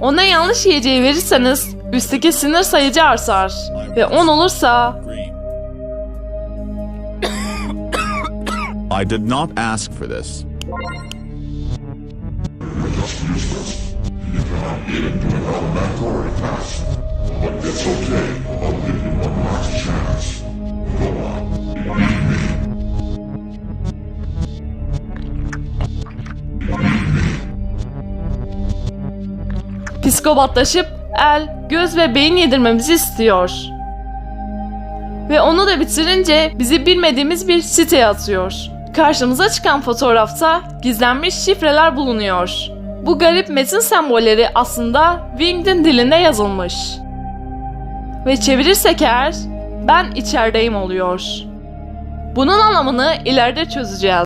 Ona yanlış yiyeceği verirseniz üstteki sinir sayıcı artar. Ve 10 olursa. I did not ask for this. Psikopatlaşıp el, göz ve beyin yedirmemizi istiyor. Ve onu da bitirince bizi bilmediğimiz bir siteye atıyor. Karşımıza çıkan fotoğrafta gizlenmiş şifreler bulunuyor. Bu garip metin sembolleri aslında Wingdin dilinde yazılmış. Ve çevirirsek eğer ben içerideyim oluyor. Bunun anlamını ileride çözeceğiz.